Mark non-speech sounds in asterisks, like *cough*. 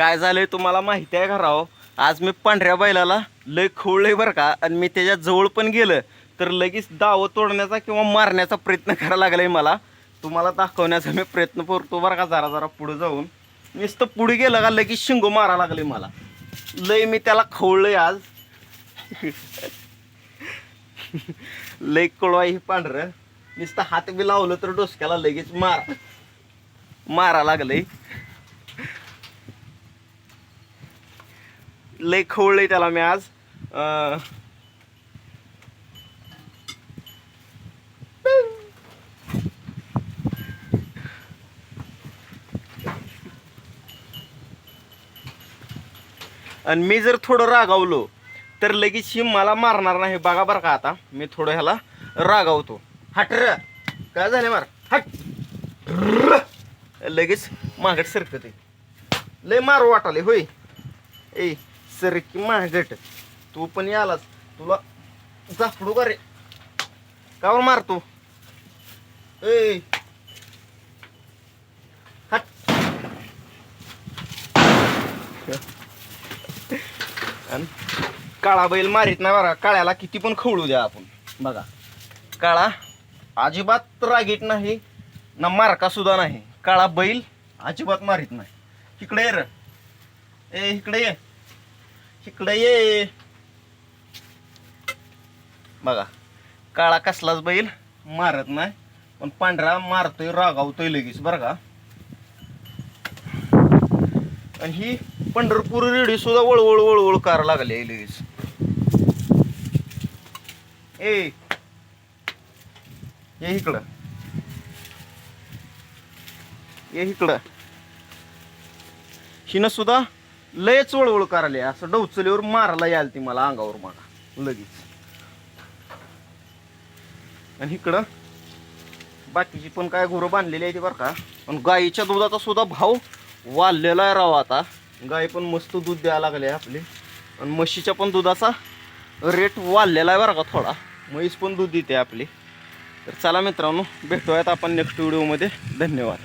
काय झालंय तुम्हाला माहिती आहे का राव? आज मी पांढऱ्या बैलाला लय खवळलंय बरं का आणि मी त्याच्याजवळ पण गेलं तर लगेच दावं तोडण्याचा किंवा मारण्याचा प्रयत्न करायला लागलाय मला. तुम्हाला दाखवण्याचा मी प्रयत्न करतो बरं का जरा जरा पुढे जाऊन. नुसतं पुढे गेलं का लगेच शिंगो मारा लागले मला. लय मी त्याला खवळलंय आज. *laughs* लय कळवा हे पांढरं. नुसतं हात बी लावलं तर डोसक्याला लगेच मार. मारा लागलंय. लय खवळलंय त्याला मी आज. आणि मी जर थोडं रागावलो तर लगेच ही मला मारणार नाही. बघा बरं का आता मी थोडं ह्याला रागावतो. हट र. काय झालं मार? हट. लगेच मागट सरकत लय मारू वाटाले होय. ए सरकी मागट तू पण यालाच तुला जाफडू का रे? कावर मारतो ए हट. काळा बैल मारीत नाही बरा. काळ्याला किती पण खवळू द्या आपण. बघा. काळा अजिबात रागीट नाही ना मारका सुद्धा नाही. काळा बैल अजिबात मारीत नाही. इकडे ये र. ए इकडे ये. इकडे ये. बघा काळा कसलाच बैल मारत नाही पण पांढरा मारतोय रागावतोय लगेच बरं का? आणि ही पंढरपूर रेडी सुद्धा वळवळ वळवळ कार लागली लगेच. ए ये इकडं. ये इकडं. हिनं सुद्धा लयच वळवळ करायला असं डवचलीवर मारायला याल ती मला अंगावर मला लगेच. आणि इकडं बाकीची पण काय घोरं बांधलेली आहे ती बरं का? पण गाईच्या दुधाचा सुद्धा भाव वाढलेला आहे राव आता. गाई पण मस्त दूध द्यायला लागले आपली. आणि म्हशीच्या पण दुधाचा रेट वाढलेला आहे बरं का थोडा. म्हैस पण दूध देते आपली. तर चला मित्रांनो भेटूयात आपण नेक्स्ट व्हिडिओमध्ये धन्यवाद.